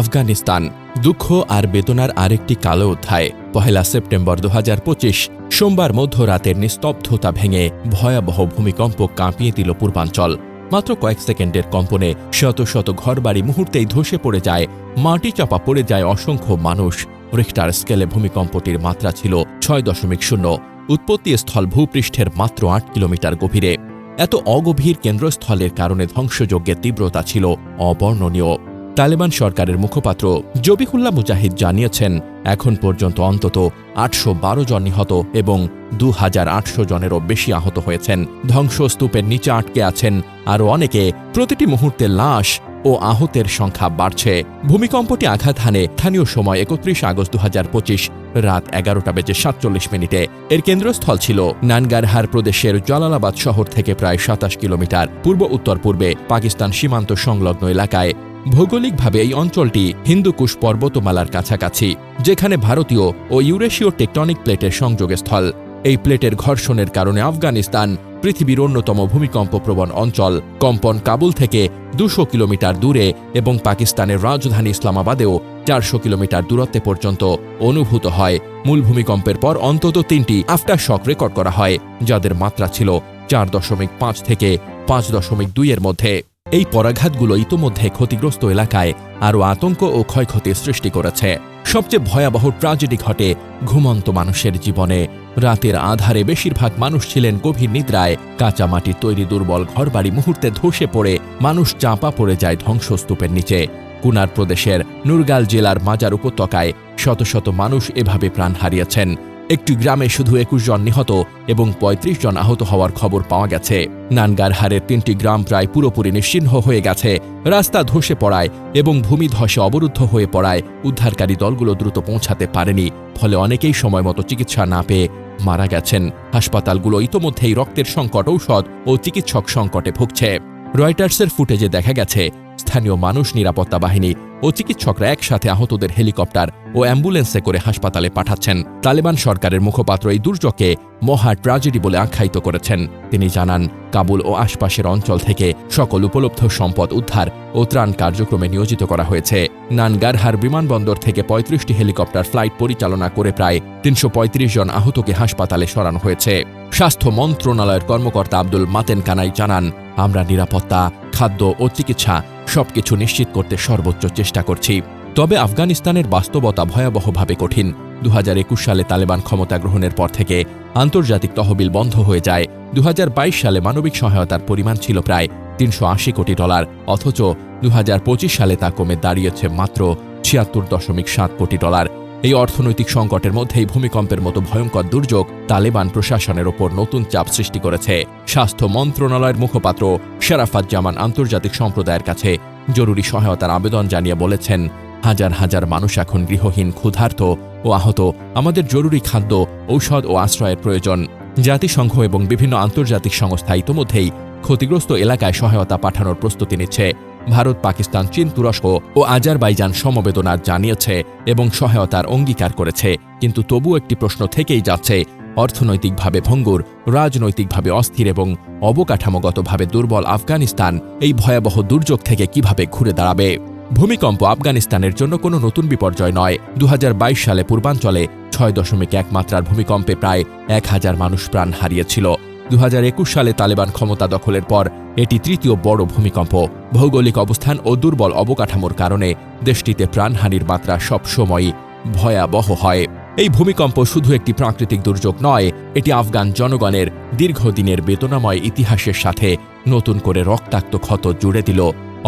আফগানিস্তান। দুঃখ আর বেদনার আরেকটি কালো অধ্যায়। পহেলা সেপ্টেম্বর দু হাজার পঁচিশ, সোমবার মধ্যরাতের নিস্তব্ধতা ভেঙে ভয়াবহ ভূমিকম্প কাঁপিয়ে দিল পূর্বাঞ্চল। মাত্র কয়েক সেকেন্ডের কম্পনে শত শত ঘরবাড়ি মুহূর্তেই ধসে পড়ে যায়, মাটি চাপা পড়ে যায় অসংখ্য মানুষ। রিক্টার স্কেলে ভূমিকম্পটির মাত্রা ছিল ছয় দশমিক শূন্য, উৎপত্তি স্থল ভূপৃষ্ঠের মাত্র আট কিলোমিটার গভীরে। এত অগভীর কেন্দ্রস্থলের কারণে ধ্বংসযজ্ঞের তীব্রতা ছিল অবর্ণনীয়। তালেবান সরকারের মুখপাত্র জবিহুল্লাহ মুজাহিদ জানিয়েছেন, এখন পর্যন্ত অন্তত আটশো বারো জন নিহত এবং দু হাজার আটশো জনেরও বেশি আহত হয়েছেন। ধ্বংসস্তূপের নিচে আটকে আছেন আরও অনেকে। প্রতিটি মুহূর্তে লাশ ও আহতের সংখ্যা বাড়ছে। ভূমিকম্পটি আঘাত হানে স্থানীয় সময় একত্রিশ আগস্ট দু হাজার পঁচিশ রাত এগারোটা বেজে সাতচল্লিশ মিনিটে। এর কেন্দ্রস্থল ছিল নানগারহার প্রদেশের জলালাবাদ শহর থেকে প্রায় সাতাশ কিলোমিটার। পূর্ব উত্তর পূর্বে পাকিস্তান সীমান্ত সংলগ্ন এলাকায়। ভৌগোলিকভাবে এই অঞ্চলটি হিন্দুকুশ পর্বতমালার কাছাকাছি, যেখানে ভারতীয় ও ইউরেশীয় টেকটনিক প্লেটের সংযোগস্থল। এই প্লেটের ঘর্ষণের কারণে আফগানিস্তান পৃথিবীর অন্যতম ভূমিকম্পপ্রবণ অঞ্চল। কম্পন কাবুল থেকে দুশো কিলোমিটার দূরে এবং পাকিস্তানের রাজধানী ইসলামাবাদেও চারশো কিলোমিটার দূরত্বে পর্যন্ত অনুভূত হয়। মূল ভূমিকম্পের পর অন্তত তিনটি আফটার শক রেকর্ড করা হয়, যাদের মাত্রা ছিল চার দশমিক পাঁচ থেকে পাঁচ দশমিক দুইয়ের মধ্যে। এই পরাঘাতগুলো ইতোমধ্যে ক্ষতিগ্রস্ত এলাকায় আরও আতঙ্ক ও ক্ষয়ক্ষতির সৃষ্টি করেছে। সবচেয়ে ভয়াবহ ট্রাজেডি ঘটে ঘুমন্ত মানুষের জীবনে। রাতের আধারে বেশিরভাগ মানুষ ছিলেন গভীর নিদ্রায়। কাঁচা মাটির তৈরি দুর্বল ঘরবাড়ি মুহূর্তে ধসে পড়ে, মানুষ চাপা পড়ে যায় ধ্বংসস্তূপের নিচে। কুনার প্রদেশের নুরগাল জেলার মাজার উপত্যকায় শত শত মানুষ এভাবে প্রাণ হারিয়েছেন। একটি গ্রামে শুধু একুশ জন নিহত এবং ৩৫ জন আহত হওয়ার খবর পাওয়া গেছে। নানগারহারের তিনটি গ্রাম প্রায় পুরোপুরি নিশ্চিহ্ন হয়ে গেছে। রাস্তা ধসে পড়ায় এবং ভূমি ধসে অবরুদ্ধ হয়ে পড়ায় উদ্ধারকারী দলগুলো দ্রুত পৌঁছাতে পারেনি, ফলে অনেকেই সময় মতো চিকিৎসা না পেয়ে মারা গেছেন। হাসপাতালগুলো ইতোমধ্যেই রক্তের সংকট, ঔষধ ও চিকিৎসক সংকটে ভুগছে। রয়টার্সের ফুটেজে দেখা গেছে, স্থানীয় মানুষ, নিরাপত্তা বাহিনী ও চিকিৎসকরা একসাথে আহতদের হেলিকপ্টার ও অ্যাম্বুলেন্সে করে হাসপাতালে পাঠাচ্ছেন। তালেবান সরকারের মুখপাত্র এই দুর্যোগকে মহা ট্র্যাজেডি বলে আখ্যায়িত করেছেন। তিনি জানান, কাবুল ও আশপাশের অঞ্চল থেকে সকল উপলব্ধ সম্পদ উদ্ধার ও ত্রাণ কার্যক্রমে নিয়োজিত করা হয়েছে। নানগারহার বিমানবন্দর থেকে পঁয়ত্রিশটি হেলিকপ্টার ফ্লাইট পরিচালনা করে প্রায় তিনশো পঁয়ত্রিশ জন আহতকে হাসপাতালে সরানো হয়েছে। স্বাস্থ্য মন্ত্রণালয়ের কর্মকর্তা আব্দুল মাতেন কানাই জানান আমরা নিরাপত্তা, খাদ্য ও চিকিৎসা সবকিছু নিশ্চিত করতে সর্বোচ্চ চেষ্টা করছি। তবে আফগানিস্তানের বাস্তবতা ভয়াবহভাবে কঠিন। দু হাজার একুশ সালে তালেবান ক্ষমতা গ্রহণের পর থেকে আন্তর্জাতিক তহবিল বন্ধ হয়ে যায়। দু হাজার বাইশ সালে মানবিক সহায়তার পরিমাণ ছিল প্রায় তিনশো আশি কোটি ডলার, অথচ দু হাজার পঁচিশ সালে তা কমে দাঁড়িয়েছে মাত্র ছিয়াত্তর দশমিক সাত কোটি ডলার। এই অর্থনৈতিক সংকটের মধ্যেই ভূমিকম্পের মতো ভয়ঙ্কর দুর্যোগ তালেবান প্রশাসনের ওপর নতুন চাপ সৃষ্টি করেছে। স্বাস্থ্য মন্ত্রণালয়ের মুখপাত্র শেরাফাত জামান আন্তর্জাতিক সম্প্রদায়ের কাছে জরুরি সহায়তার আবেদন জানিয়ে বলেছেন, হাজার হাজার মানুষ এখন গৃহহীন, ক্ষুধার্ত ও আহত। আমাদের জরুরি খাদ্য, ঔষধ ও আশ্রয়ের প্রয়োজন। জাতিসংঘ এবং বিভিন্ন আন্তর্জাতিক সংস্থা ইতোমধ্যেই ক্ষতিগ্রস্ত এলাকায় সহায়তা পাঠানোর প্রস্তুতি নিচ্ছে। ভারত, পাকিস্তান, চীন, তুরস্ক ও আজারবাইজান সমবেদনা জানিয়েছে এবং সহায়তার অঙ্গীকার করেছে। কিন্তু তবু একটি প্রশ্ন থেকেই যাচ্ছে, অর্থনৈতিকভাবে ভঙ্গুর, রাজনৈতিকভাবে অস্থির এবং অবকাঠামোগতভাবে দুর্বল আফগানিস্তান এই ভয়াবহ দুর্যোগ থেকে কীভাবে ঘুরে দাঁড়াবে? ভূমিকম্প আফগানিস্তানের জন্য কোনো নতুন বিপর্যয় নয়। দু সালে পূর্বাঞ্চলে ছয় দশমিক এক মাত্রার ভূমিকম্পে প্রায় এক হাজার মানুষ প্রাণ হারিয়েছিল। দু হাজার একুশ সালে তালেবান ক্ষমতা দখলের পর এটি তৃতীয় বড় ভূমিকম্প, ভৌগোলিক অবস্থান ও দুর্বল অবকাঠামোর কারণে দেশটিতে প্রাণহানির মাত্রা সবসময়ই ভয়াবহ হয়। এই ভূমিকম্প শুধু একটি প্রাকৃতিক দুর্যোগ নয়, এটি আফগান জনগণের দীর্ঘদিনের বেদনাময় ইতিহাসের সাথে নতুন করে রক্তাক্ত ক্ষত জুড়ে দিল।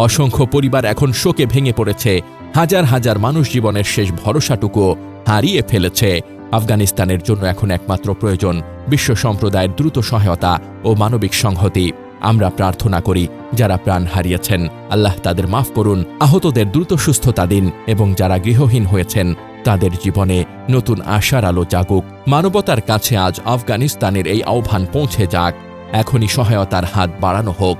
অসংখ্য পরিবার এখন শোকে ভেঙে পড়েছে, হাজার হাজার মানুষ জীবনের শেষ ভরসাটুকু হারিয়ে ফেলেছে। আফগানিস্তানের জন্য এখন একমাত্র প্রয়োজন বিশ্ব সম্প্রদায়ের দ্রুত সহায়তা ও মানবিক সংহতি। আমরা প্রার্থনা করি, যারা প্রাণ হারিয়েছেন, আল্লাহ তাদের মাফ করুন, আহতদের দ্রুত সুস্থতা দিন এবং যারা গৃহহীন হয়েছেন, তাদের জীবনে নতুন আশার আলো জাগুক। মানবতার কাছে আজ আফগানিস্তানের এই আহ্বান পৌঁছে যাক। এখনই সহায়তার হাত বাড়ানো হোক।